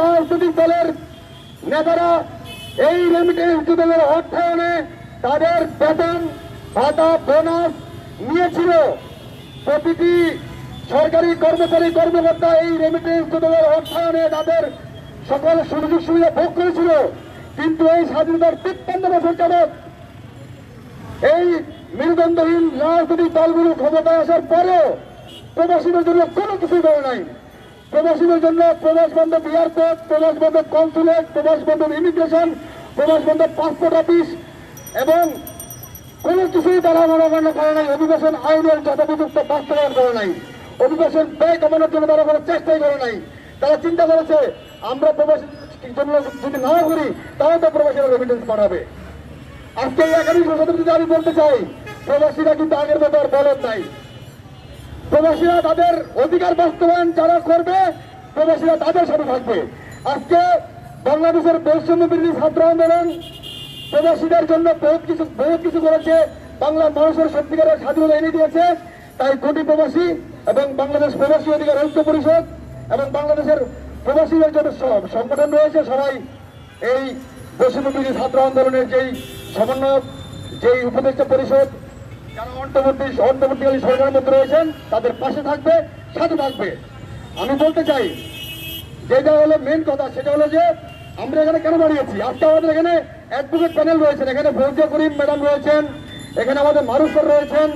রাজনৈতিক দলের নেতারা এই রেমিটেন্স যুগের অর্থায়নে তাদের বেতন ভাতা বোনাস নিয়েছিল। প্রতিটি সরকারি কর্মচারী, কর্মকর্তা এই রেমিটেন্স যুগের অর্থায়নে তাদের সকল সুযোগ সুবিধা ভোগ করেছিল। কিন্তু এই স্বাধীনতার তিপ্পান্ন বছর যাবৎ এই মেরুদণ্ডহীন রাজনৈতিক দলগুলো ক্ষমতায় আসার পরেও প্রবাসীদের জন্য কোনো কিছু করে নাই। প্রবাসীদের জন্য প্রবাস বান্ধব এয়ারপোর্ট প্রবাস বান্ধব কনসুলেট প্রবাস বান্ধব ইমিগ্রেশন প্রবাস বান্ধব পাসপোর্ট অফিস এবং কোনো কিছুই তারা মনোগণ্য করে নাই। অভিবাসন আইনের যথোপযুক্ত বাস্তবায়ন করে নাই। অভিবাসন ব্যয় কমানোর জন্য তারা কোনো চেষ্টাই করে নাই। তারা চিন্তা করেছে, আমরা প্রবাসী জন্য যদি না করি, তাহলে তো প্রবাসীরা রেমিটেন্স পাঠাবে। আজকে এই একাধিক আমি বলতে চাই, প্রবাসীরা কিন্তু আগের মতো আর বলদ নাই। প্রবাসীরা তাদের অধিকার বাস্তবায়ন যারা করবে, প্রবাসীরা তাদের সাথে থাকবে। আজকে বাংলাদেশের বৈষম্য বিরোধী ছাত্র আন্দোলন প্রবাসীদের জন্য বহুত কিছু বহুত কিছু করেছে। বাংলার মানুষের সত্যিকারের স্বাধীনতা এনে দিয়েছে। তাই কোটি প্রবাসী এবং বাংলাদেশ প্রবাসী অধিকার ঐক্য পরিষদ এবং বাংলাদেশের প্রবাসীদের জন্য সব সংগঠন রয়েছে। সবাই এই বৈষম্য বিরোধী ছাত্র আন্দোলনের যেই সমন্বয়ক, যেই উপদেষ্টা পরিষদ যারা অন্তর্বর্তী অন্তর্বর্তীকালীন সরকারের মধ্যে রয়েছেন, তাদের পাশে থাকবে, সাথে থাকবে। আমি বলতে চাই যেটা হলো মেন কথা, সেটা হলো যে আমরা এখানে কেন দাঁড়িয়েছি? আজকে আমাদের এখানে অ্যাডভোকেট প্যানেল রয়েছেন, এখানে ফৌজিয়া করিম ম্যাডাম রয়েছেন, এখানে আমাদের মারুফ স্যার রয়েছেন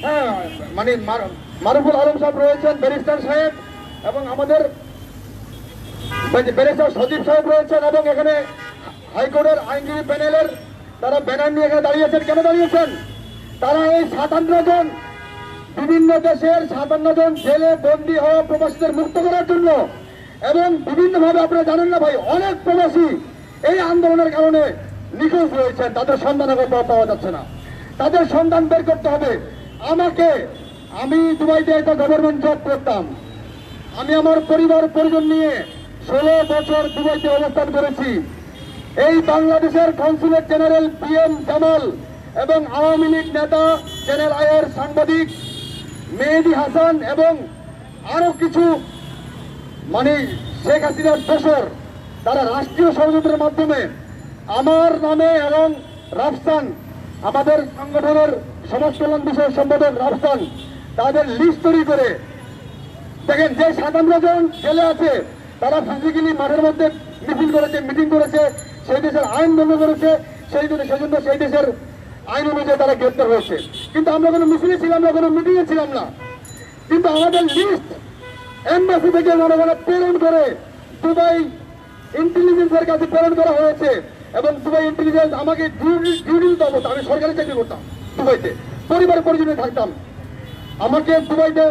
হ্যাঁ মানে মার- মারুফুল আলম সাহেব রয়েছেন, ব্যারিস্টার সাহেব, এবং আমাদের ব্যারিস্টার সজীব সাহেব রয়েছেন, এবং এখানে হাইকোর্টের আইনজীবী প্যানেলের তারা ব্যানার নিয়ে এখানে দাঁড়িয়েছেন। কেন দাঁড়িয়েছেন? তারা এই সাতান্ন জন, বিভিন্ন দেশের সাতান্ন জন ছেলে বন্দী হওয়া প্রবাসীদের মুক্ত করার জন্য এবং বিভিন্নভাবে আপনারা জানেন না ভাই, অনেক প্রবাসী এই আন্দোলনের কারণে নিখোঁজ রয়েছেন তাদের সন্ধান এখন পাওয়া- পাওয়া যাচ্ছে না। তাদের সন্ধান বের করতে হবে। আমাকে, আমি দুবাইতে একটা গভর্নমেন্ট জব করতাম। আমি আমার পরিবার, পরিজন নিয়ে ষোলো বছর দুবাইতে অবস্থান করেছি। এই বাংলাদেশের consulate general P M Jamal এবং আওয়ামী লীগ নেতা চ্যানেল আয়ের সাংবাদিক মেহেদি হাসান এবং আরও কিছু মানে শেখ হাসিনার দোসর, তারা রাষ্ট্রীয় ষড়যন্ত্রের মাধ্যমে আমার নামে এবং রাফসান, আমাদের সংগঠনের সমাজ কল্যাণ বিষয়ক সম্পাদক রাফসান, তাদের লিস্ট তৈরি করে। দেখেন, যে সাতান্ন জন জেলে আছে, তারা ফিজিক্যালি মাঠের মধ্যে মিছিল করেছে মিটিং করেছে, সেই দেশের আইন ভঙ্গ করেছে, সেই জন্য সেই জন্য সেই দেশের আইন অনুযায়ী তারা গ্রেপ্তার হয়েছে। কিন্তু আমরা কোনো মিছিলে ছিলাম না, কোনো মিটিংয়ে ছিলাম না। কিন্তু আমাদের লিস্ট এম্বাসি থেকে মনে মনে প্রেরণ করে দুবাই ইন্টেলিজেন্সের কাছে প্রেরণ করা হয়েছে এবং দুবাই ইন্টেলিজেন্স আমাকে ডিউটি দিতে অবস্থা, আমি সরকারি চাকরি করতাম দুবাইতে পরিবার পরিজনে থাকতাম। আমাকে দুবাইতে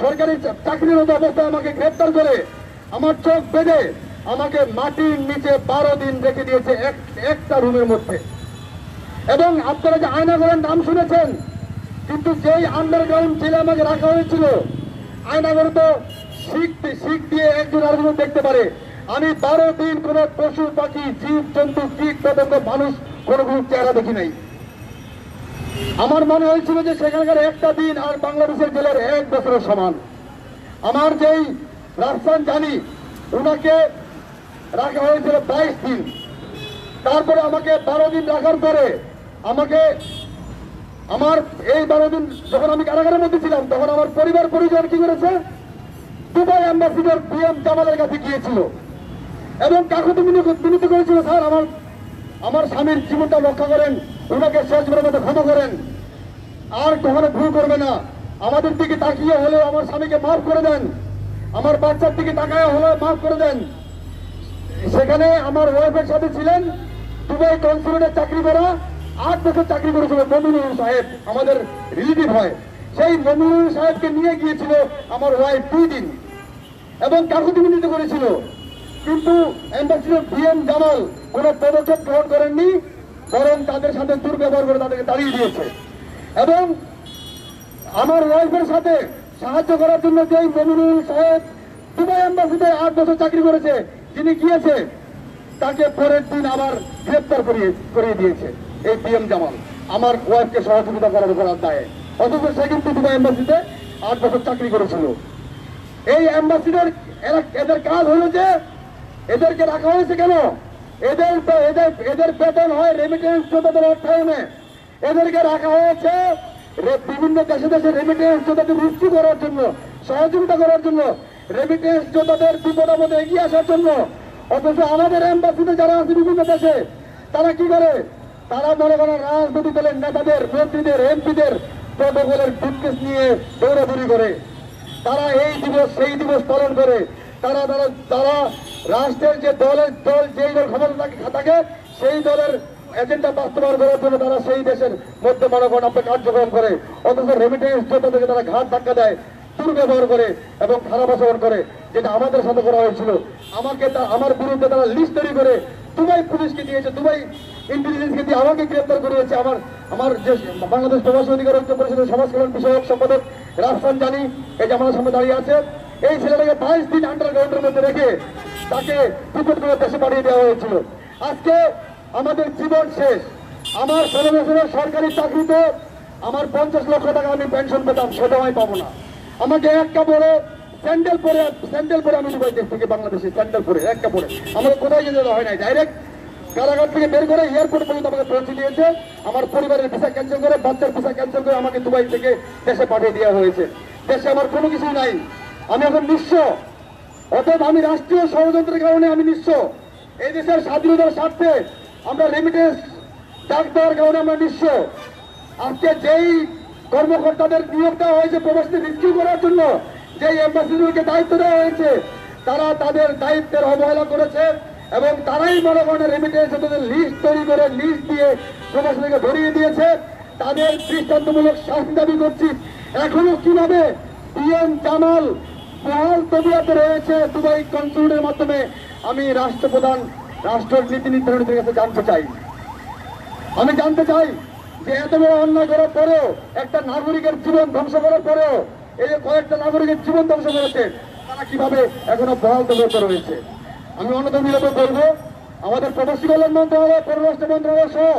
সরকারি চা- চাকরিরত অবস্থায় আমাকে গ্রেপ্তার করে আমার চোখ বেঁধে আমাকে মাটির নিচে বারো দিন রেখে দিয়েছে এক- একটা রুমের মধ্যে। এবং আপনারা যে আয়নাগরের নাম শুনেছেন, কিন্তু যেই আন্ডারগ্রাউন্ড জেলে আমাকে রাখা হয়েছিল আয়নাগর তো শিখ শিখ দিয়ে একজন আরেকজন দেখতে পারে। আমি বারো দিন কোন পশু, পাখি, জীব, জন্তু, কীট, পতঙ্গ, মানুষ কোনো চেহারা দেখি নাই। আমার মনে হয়েছিল যে সেখানকার একটা দিন আর বাংলাদেশের জেলার এক বছরের সমান। আমার যেই রাজস্থান জানি ওনাকে রাখা হয়েছিল বাইশ দিন। তারপরে আমাকে বারো দিন রাখার পরে আমাকে, আমার এই বারো দিন যখন আমি কারাগারের মধ্যে ছিলাম, তখন আমার পরিবার পরিজন কি করেছে? দুবাই অ্যাম্বাসিডর পিএম জামালের কাছে গিয়েছিল। এবং কাকুতি মিনতি করেছিল, স্যার, আমার আমার স্বামীর জীবনটা রক্ষা করেন ওনাকে শেষ করে মতো ক্ষমা করেন। আর কখনো ভুল করবে না। আমাদের দিকে তাকিয়ে হলেও আমার স্বামীকে মাফ করে দেন। আমার বাচ্চার দিকে তাকায় হলেও মাফ করে দেন। সেখানে আমার ওয়াইফের সাথে ছিলেন দুবাই কনসুলেটে চাকরি করা আট বছর চাকরি করেছিল মমিনুল সাহেব, আমাদের রিলেটিভ হয়। সেই মমিনুল সাহেবকে নিয়ে গিয়েছিল আমার ওয়াইফ দুই দিন এবং কাকুতি মিনতি করেছিল। কিন্তু অ্যাম্বাসিডর জামাল কোনো পদক্ষেপ গ্রহণ করেননি, বরং তাদের সাথে দুর্ব্যবহার করে তাদেরকে তাড়িয়ে দিয়েছে। এবং আমার ওয়াইফের সাথে সাহায্য করার জন্য যে মমিনুল সাহেব দুবাই অ্যাম্বাসিতে আট বছর চাকরি করেছে, যিনি গিয়েছে, তাকে পরের দিন আবার গ্রেপ্তার করিয়ে করিয়ে দিয়েছে। এই পিএম জামাল। আমার ওয়াইফকে সহযোগিতা করার করার দায়ে অথচ সে কিন্তু দুবাই অ্যাম্বাসিতে আট বছর চাকরি করেছিল। এই অ্যাম্বাসিডার এরা এদের কাজ হলো যে, এদেরকে রাখা হয়েছে কেন? এদের এদের এদের বেতন হয় রেমিটেন্স যোদ্ধাদের অর্থায়নে। এদেরকে রাখা হয়েছে বিভিন্ন দেশে দেশে রেমিটেন্স যোদ্ধাদের রুচি করার জন্য, সহযোগিতা করার জন্য রেমিটেন্স যোদ্ধাদের বিপদ আপদে এগিয়ে আসার জন্য। অথচ আমাদের অ্যাম্বাসিতে যারা আছে বিভিন্ন দেশে, তারা কি করে? তারা মনে করেন রাজনৈতিক দলের নেতাদের, মন্ত্রীদের, এমপিদের প্রটোকলের বিদ্বেষ নিয়ে দৌড়াদৌড়ি করে। তারা এই দিবস, সেই দিবস পালন করে। তারা তারা তারা রাষ্ট্রের যে দলের দল, যেই দল ক্ষমতা থাকে- সেই দলের এজেন্ডা বাস্তবায়ন করার জন্য তারা সেই দেশের মধ্যে মনে করেন আপনার কার্যক্রম করে। অথচ রেমিটেন্স যোদ্ধাদেরকে তারা ঘাট ধাক্কা দেয়, দুর্ব্যবহার করে এবং খারাপ আচরণ করে, যেটা আমাদের সাথে করা হয়েছিল। আমাকে আমার বিরুদ্ধে তারা লিস্ট তৈরি করে দুবাই পুলিশকে দিয়েছে, দুবাই ইন্টেলিজেন্সকে দিয়ে আমাকে গ্রেপ্তার করিয়েছে। আমার আমার যে বাংলাদেশ প্রবাসী অধিকার ঐক্য পরিষদের সমাজ কল্যাণ বিষয়ক সম্পাদক রাফসান জানি এই যে আমাদের সামনে দাঁড়িয়ে আছে। এই ছেলেটাকে বাইশ দিন আন্ডারগ্রাউন্ডের মধ্যে রেখে তাকে টিকিট করে দেশে পাঠিয়ে দেওয়া হয়েছিল। আজকে আমাদের জীবন শেষ। আমার ষোলো বছরের সরকারি চাকরিতে আমার পঞ্চাশ লক্ষ টাকা আমি পেনশন পেতাম সেটাও আমি পাবো না। আমাকে এক কাপড়ে স্যান্ডেল পরে স্যান্ডেল পরে আমি দুবাই দেশ থেকে বাংলাদেশে, স্যান্ডেল পরে, একটা পরে। আমাকে কোথায় যেতে হয় নাই ডাইরেক্ট কারাগার থেকে বের করে এয়ারপোর্ট পর্যন্ত আমাকে পৌঁছে দিয়েছে। আমার পরিবারের ভিসা ক্যান্সেল করে, বাচ্চার ভিসা ক্যান্সেল করে আমাকে দুবাই থেকে দেশে পাঠিয়ে দেওয়া হয়েছে। দেশে আমার কোনো কিছু নাই। আমি এখন নিঃস্ব। অতএব আমি রাষ্ট্রীয় ষড়যন্ত্রের কারণে আমি নিঃস্ব। এই দেশের স্বাধীনতার স্বার্থে আমরা রেমিটেন্স ডাক দেওয়ার কারণে আমরা নিঃস্ব। আজকে যেই কর্মকর্তাদের নিয়োগ দেওয়া হয়েছে প্রবাসীদের রিসিভ করার জন্য যেই অ্যাম্বাসিডরকে দায়িত্ব দেওয়া হয়েছে, তারা তাদের দায়িত্বের অবহেলা করেছে এবং তারাই করেন রেমিটেন্স তাদের লিস্ট তৈরি করে লিস্ট দিয়ে প্রবাসীদেরকে ধরিয়ে দিয়েছে। তাদের দৃষ্টান্তমূলক শাস্তি দাবি করছি। এখনও কীভাবে পিএম জামাল বহাল তবিয়াতে রয়েছে দুবাই কনসুলেটের মাধ্যমে, আমি রাষ্ট্রপ্রধান রাষ্ট্রের নীতি নির্ধারণীদের কাছে জানতে চাই। আমি জানতে চাই যে এত বড় অন্যায় করার পরেও একটা নাগরিকের জীবন ধ্বংস করার পরেও এই যে কয়েকটা নাগরিকের জীবন ধ্বংস করেছে তারা কীভাবে এখনও বহাল তবিয়াতে রয়েছে আমি অন্যতম বলব আমাদের প্রবাসী কল্যাণ মন্ত্রণালয় পররাষ্ট্র মন্ত্রণালয় সহ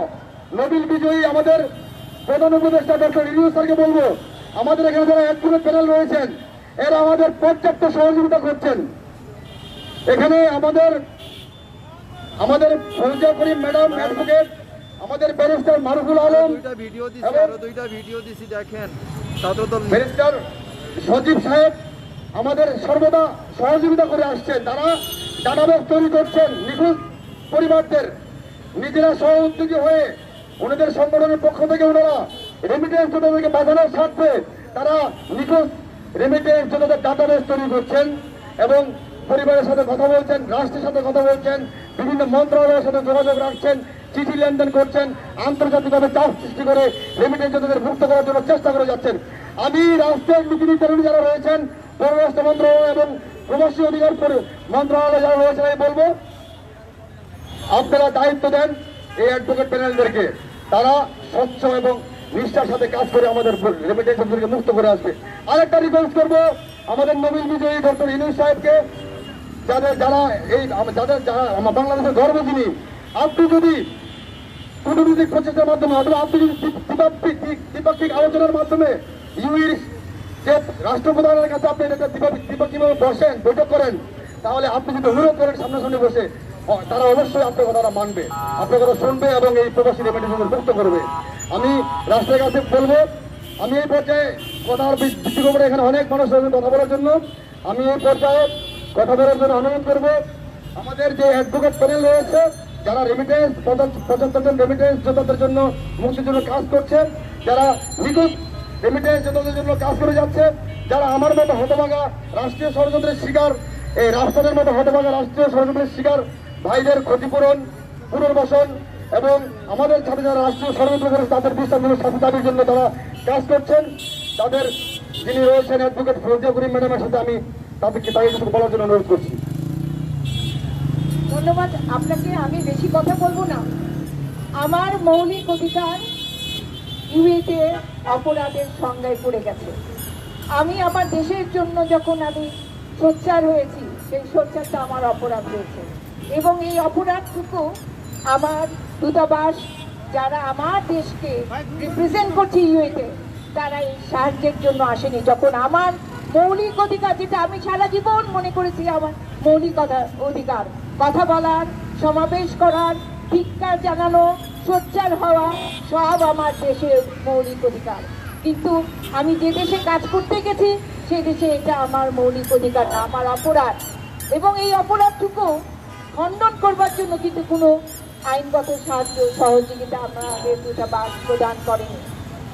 নোবেল বিজয়ী আমাদের প্রধান উপদেষ্টা ডক্টর ইলিউ স্যারকে বলব আমাদের এখানে যারা অ্যাডভোকেট প্যানেল রয়েছেন এরা আমাদের পর্যাপ্ত সহযোগিতা করছেন। এখানে আমাদের আমাদের ফৌজা করিম ম্যাডাম অ্যাডভোকেট আমাদের ব্যারিস্টার মারুফুল আলম দুইটা ভিডিও দিছি আরও দুইটা ভিডিও দিছি দেখেন। ব্যারিস্টার সজীব সাহেব আমাদের সর্বদা সহযোগিতা করে আসছেন। তারা ডাটাবেস তৈরি করছেন নিখোঁজ পরিবারদের। নিজেরা সহ উদ্যোগী হয়ে ওনাদের সংগঠনের পক্ষ থেকে ওনারা রেমিটেন্স যোদ্ধাদেরকে বাঁচানোর স্বার্থে তারা নিখোঁজ রেমিটেন্স যোদ্ধাদের ডাটাবেস তৈরি করছেন এবং পরিবারের সাথে কথা বলছেন, রাষ্ট্রের সাথে কথা বলছেন, বিভিন্ন মন্ত্রণালয়ের সাথে যোগাযোগ রাখছেন, চিঠি লেনদেন করছেন, আন্তর্জাতিকভাবে চাপ সৃষ্টি করে রেমিটেন্স যোদ্ধাদের মুক্ত করার জন্য চেষ্টা করে যাচ্ছেন। আমি রাষ্ট্রের নীতি যারা রয়েছেন, পররাষ্ট্র মন্ত্রণালয় এবং প্রবাসী অধিকার মন্ত্রণালয় যারা রয়েছেন, আমি বলব, আপনারা দায়িত্ব দেন এই অ্যাডভোকেট প্যানেলদেরকে তারা স্বচ্ছ এবং নিষ্ঠার সাথে কাজ করে আমাদের রেমিটেন্সদেরকে মুক্ত করে আসবে। আরেকটা রিকোয়েস্ট করব, আমাদের নবীন বিজয়ী ডক্টর ইনুস সাহেবকে। যাদের যারা এই যাদের যারা বাংলাদেশের গর্ব যিনি, আপনি যদি কূটনৈতিক প্রচেষ্টার মাধ্যমে অথবা আপনি যদি দ্বি- দ্বিপাক্ষিক দ্বিপাক্ষিক আলোচনার মাধ্যমে ইউইর যে রাষ্ট্রপ্রধানের কাছে আপনি দ্বিপাক্ষিক দ্বিপাক্ষিকভাবে বসেন, বৈঠক করেন, তাহলে আপনি যদি অনুরোধ করেন সামনাসামনি বসে তারা অবশ্যই আপনার কথাটা মানবে, আপনার কথা শুনবে এবং এই প্রবাসী রেমিটেন্স মুক্ত করবে। আমি রাষ্ট্রের কাছে বলব, আমি এই পর্যায়ে কথা ভিত্তি করে এখানে অনেক মানুষ রয়েছেন কথা বলার জন্য, আমি এই পর্যায়ে কথা বলার জন্য অনুরোধ করব, আমাদের যে অ্যাডভোকেট প্যানেল রয়েছে, যারা রেমিটেন্স পঁচাত্তর জন রেমিটেন্স যোদ্ধাদের জন্য মুক্তির জন্য কাজ করছেন, যারা নিখোঁজ রেমিটেন্স যোদ্ধাদের জন্য কাজ করে যাচ্ছে, যারা আমার মতো হতভাগা রাষ্ট্রীয় ষড়যন্ত্রের শিকার, এই রাষ্ট্রের মতো হতভাগা রাষ্ট্রীয় ষড়যন্ত্রের শিকার, ভাইদের ক্ষতিপূরণ, পুনর্বাসন এবং আমাদের সাথে যারা রাষ্ট্রীয় ষড়যন্ত্র করে তাদের বিশ্বাসমূলক শাস্তি দাবির জন্য তারা কাজ করছেন। তাদের যিনি রয়েছেন অ্যাডভোকেট ফৌজিয়া করিম ম্যাডামের সাথে আমি তাদেরকে তাদের কিছু বলার জন্য অনুরোধ করছি। ধন্যবাদ। আপনাকে আমি বেশি কথা বলব না। আমার মৌলিক অধিকার ইউএতে অপরাধের সংজ্ঞায় পড়ে গেছে। আমি আমার দেশের জন্য যখন আমি সোচ্চার হয়েছি, সেই সোচ্চারটা আমার অপরাধ হয়েছে। এবং এই অপরাধটুকু আমার দূতাবাস, যারা আমার দেশকে রিপ্রেজেন্ট করছে ইউএতে, তারা এই সাহায্যের জন্য আসেনি। যখন আমার মৌলিক অধিকার, যেটা আমি সারা জীবন মনে করেছি, আমার মৌলিক অধা- অধিকার, কথা বলার, সমাবেশ করার, ধিক্কার জানানো সোচ্চার হওয়া সব আমার দেশের মৌলিক অধিকার। কিন্তু আমি যে দেশে কাজ করতে গেছি সে দেশে এটা আমার মৌলিক অধিকার না, আমার অপরাধ। এবং এই অপরাধটুকু খণ্ডন করবার জন্য কিন্তু কোনো আইনগত সাহায্য সহযোগিতা আমাদের দূতাবাস প্রদান করেনি।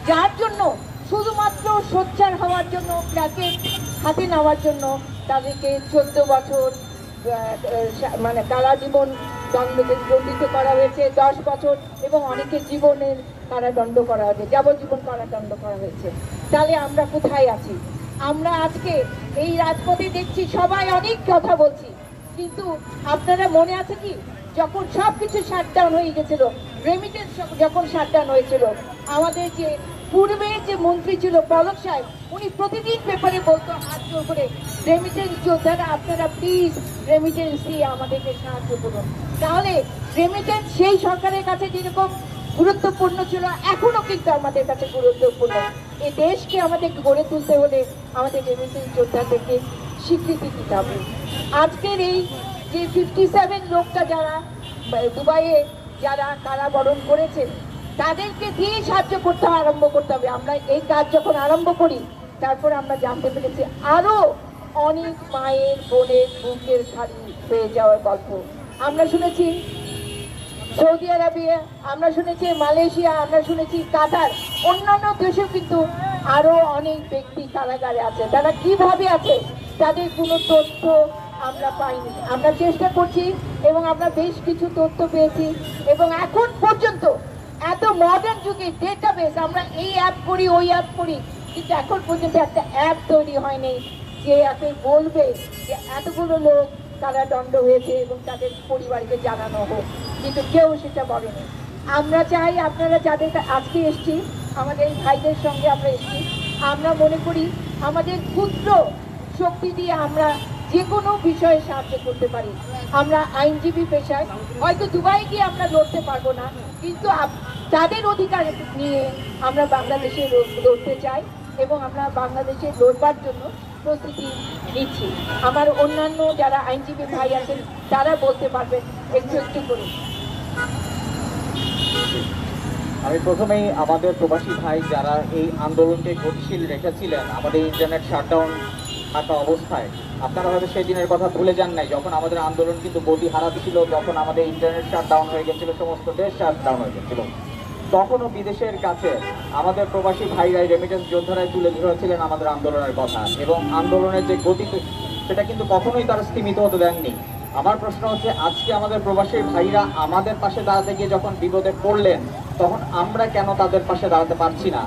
যার জন্য, শুধুমাত্র সোচ্চার হওয়ার জন্য প্যাকেট হাতে নেওয়ার জন্য তাদেরকে চোদ্দ বছর মানে কারা জীবন দণ্ডিত করা হয়েছে দশ বছর এবং অনেকে জীবনের কারাদণ্ড করা হয়েছে, যাবজ্জীবন কারাদণ্ড করা হয়েছে। তাহলে আমরা কোথায় আছি? আমরা আজকে এই রাজপথে দেখছি, সবাই অনেক কথা বলছি, কিন্তু আপনারা মনে আছে কি? যখন সব কিছু শাটডাউন হয়ে গেছিল রেমিটেন্স যখন শাটডাউন হয়েছিল, আমাদের যে পূর্বে যে মন্ত্রী ছিল পলক সাহেব, উনি প্রতিদিন পেপারে বলতো হাত জোর করে, রেমিটেন্স যোদ্ধারা আপনারা প্লিজ রেমিটেন্স দিয়ে আমাদেরকে সাহায্য করুন। তাহলে রেমিটেন্স সেই সরকারের কাছে যেরকম গুরুত্বপূর্ণ ছিল, এখনও কিন্তু আমাদের কাছে গুরুত্বপূর্ণ। এই দেশকে আমাদের গড়ে তুলতে হলে আমাদের রেমিটেন্স যোদ্ধাদেরকে স্বীকৃতি দিতে হবে। আজকের এই যে ফিফটি সেভেন লোকটা যারা দুবাইয়ে যারা কারাবরণ করেছেন তাদেরকে দিয়ে সাহায্য করতে আরম্ভ করতে হবে। আমরা এই কাজ যখন আরম্ভ করি, তারপর আমরা জানতে পেরেছি আরও অনেক মায়ের বোনের বুকের খালি হয়ে যাওয়ার গল্প। আমরা শুনেছি সৌদি আরবিয়া, আমরা শুনেছি মালয়েশিয়া, আমরা শুনেছি কাতার, অন্যান্য দেশেও কিন্তু আরও অনেক ব্যক্তি কারাগারে আছে। তারা কীভাবে আছে, তাদের কোনো তথ্য আমরা পাইনি। আমরা চেষ্টা করছি এবং আমরা বেশ কিছু তথ্য পেয়েছি এবং এখন পর্যন্ত এত মডার্ন যুগে ডেটাবেস আমরা এই অ্যাপ করি, ওই অ্যাপ করি, কিন্তু এখন পর্যন্ত একটা অ্যাপ তৈরি হয়নি যে অ্যাপে বলবে যে এতগুলো লোক কারাদণ্ড হয়েছে এবং তাদের পরিবারকে জানানো হোক, কিন্তু কেউ সেটা বলেনি। আমরা চাই আপনারা যাদের আজকে এসছি, আমাদের ভাইদের সঙ্গে আমরা এসছি, আমরা মনে করি আমাদের ক্ষুদ্র শক্তি দিয়ে আমরা যে কোনো বিষয়ে সাহায্য করতে পারি। আমরা আইনজীবী পেশায়, হয়তো দুবাই গিয়ে আমরা লড়তে পারব না কিন্তু তাদের অধিকার নিয়ে আমরা বাংলাদেশে লড়- লড়তে চাই এবং আমরা বাংলাদেশে লড়বার জন্য প্রস্তুতি নিচ্ছি। আমার অন্যান্য যারা আইনজীবী ভাই আছেন, তারা বলতে পারবেন, একটু একটু করে। আমি প্রথমেই আমাদের প্রবাসী ভাই যারা এই আন্দোলনকে গতিশীল রেখেছিলেন, আমাদের ইন্টারনেট শাটডাউন থাকা অবস্থায়। আপনারা হয়তো সেই দিনের কথা ভুলে যান নাই, যখন আমাদের আন্দোলন কিন্তু গতি হারাচ্ছিল, যখন আমাদের ইন্টারনেট শাট ডাউন হয়ে গেছিল, সমস্ত দেশ শাট ডাউন হয়ে গেছিল। তখনও বিদেশের কাছে আমাদের প্রবাসী ভাইরাই রেমিটেন্স যোদ্ধারাই তুলে ধরেছিলেন আমাদের আন্দোলনের কথা। এবং আন্দোলনের যে গতি, সেটা কিন্তু কখনোই তারা স্থিমিত হতে দেননি। আমার প্রশ্ন হচ্ছে, আজকে আমাদের প্রবাসী ভাইরা আমাদের পাশে দাঁড়াতে গিয়ে যখন বিপদে পড়লেন, তখন আমরা কেন তাদের পাশে দাঁড়াতে পারছি না?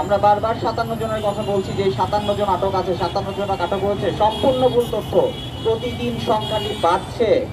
আমরা বারবার সাতান্ন জনের কথা বলছি যে সাতান্ন জন আটক আছে, সাতান্ন জন আটক হয়েছে। সম্পূর্ণ ভুল তথ্য। প্রতিদিন সংখ্যাটি বাড়ছে।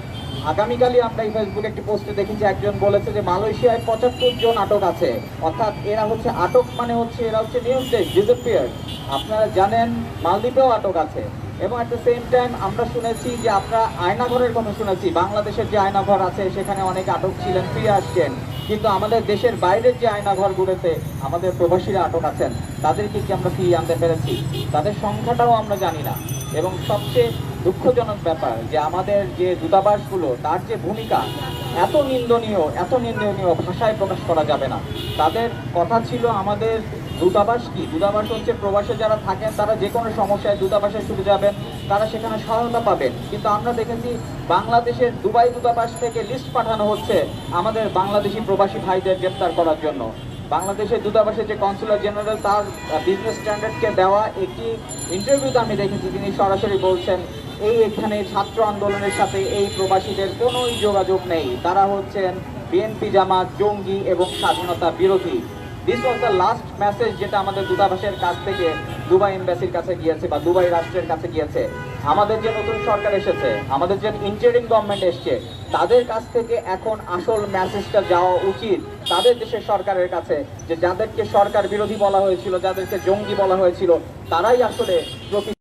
আগামীকালই আমরা এই ফেসবুকে একটি পোস্টে দেখেছি একজন বলেছে যে মালয়েশিয়ায় পঁচাত্তর জন আটক আছে। অর্থাৎ এরা হচ্ছে আটক মানে হচ্ছে এরা হচ্ছে নিউজ ডে ডিসপিয়ার আপনারা জানেন, মালদ্বীপেও আটক আছে। এবং অ্যাট দ্য সেম টাইম আমরা শুনেছি যে আমরা আয়নাঘরের কথা শুনেছি। বাংলাদেশের যে আয়নাঘর আছে, সেখানে অনেক আটক ছিলেন, ফিরে আসছেন। কিন্তু আমাদের দেশের বাইরের যে আয়নাঘরগুলোতে আমাদের প্রবাসীরা আটক আছেন, তাদেরকে কি আমরা ফিরিয়ে আনতে পেরেছি? তাদের সংখ্যাটাও আমরা জানি না। এবং সবচেয়ে দুঃখজনক ব্যাপার যে আমাদের যে দূতাবাসগুলো, তার যে ভূমিকা, এত নিন্দনীয় এত নিন্দনীয় ভাষায় প্রকাশ করা যাবে না। তাদের কথা ছিল আমাদের দূতাবাস কি? দূতাবাস হচ্ছে প্রবাসে যারা থাকেন, তারা যে কোনো সমস্যায় দূতাবাসে ছুটে যাবেন, তারা সেখানে সহায়তা পাবেন। কিন্তু আমরা দেখেছি বাংলাদেশের দুবাই দূতাবাস থেকে লিস্ট পাঠানো হচ্ছে আমাদের বাংলাদেশি প্রবাসী ভাইদের গ্রেপ্তার করার জন্য। বাংলাদেশের দূতাবাসের যে কনসুলার জেনারেল তার বিজনেস স্ট্যান্ডার্ডকে দেওয়া একটি ইন্টারভিউতে আমি দেখেছি, তিনি সরাসরি বলছেন, এই এখানে ছাত্র আন্দোলনের সাথে এই প্রবাসীদের কোনোই যোগাযোগ নেই। তারা হচ্ছেন বিএনপি জামাত, জঙ্গি এবং স্বাধীনতা বিরোধী। This was the last message যেটা আমাদের দূতাবাসের কাছ থেকে দুবাই এম্বাসির কাছে গিয়েছে বা দুবাই রাষ্ট্রের কাছে গিয়েছে। আমাদের যে নতুন সরকার এসেছে, আমাদের যে ইন্টারিম গভর্নমেন্ট এসছে, তাদের কাছ থেকে এখন আসল মেসেজটা যাওয়া উচিত তাদের দেশের সরকারের কাছে যে যাদেরকে সরকার বিরোধী বলা হয়েছিল, যাদেরকে জঙ্গি বলা হয়েছিল, তারাই আসলে প্রকৃত